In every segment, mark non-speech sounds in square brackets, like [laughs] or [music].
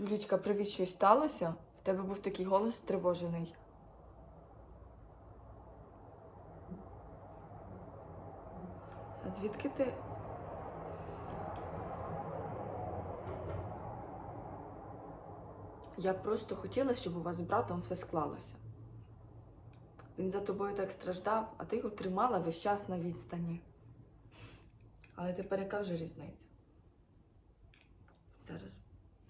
Юлічка, привіт, щось сталося? В тебе був такий голос стривожений. А звідки ти? Я просто хотіла, щоб у вас з братом все склалося. Він за тобою так страждав, а ти його тримала весь час на відстані. Але тепер яка вже різниця? Зараз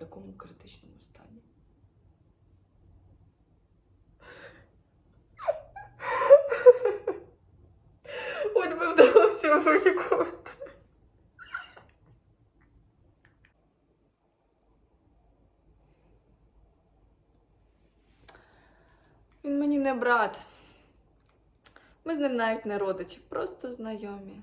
такому критичному стані. Хоч би вдалося вилікувати. Він мені не брат. Ми з ним навіть не родичі, просто знайомі.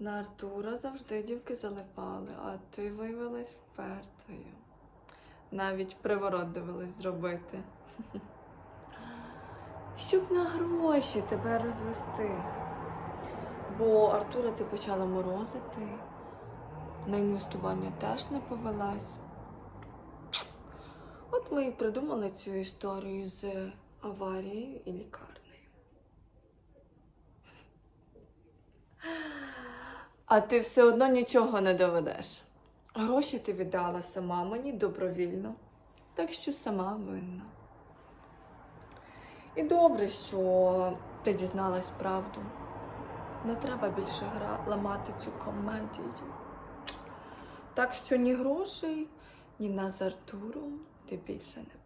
На Артура завжди дівки залипали, а ти виявилась впертою. Навіть приворот довелось зробити. [laughs] Щоб на гроші тебе розвести. Бо Артура ти почала морозити, на інвестування теж не повелась. От ми і придумали цю історію з аварією і лікарнею. А ти все одно нічого не доведеш. Гроші ти віддала сама мені добровільно, так що сама винна. І добре, що ти дізналась правду. Не треба більше гра ламати цю комедію. Так що ні грошей, ні Артуром ти більше не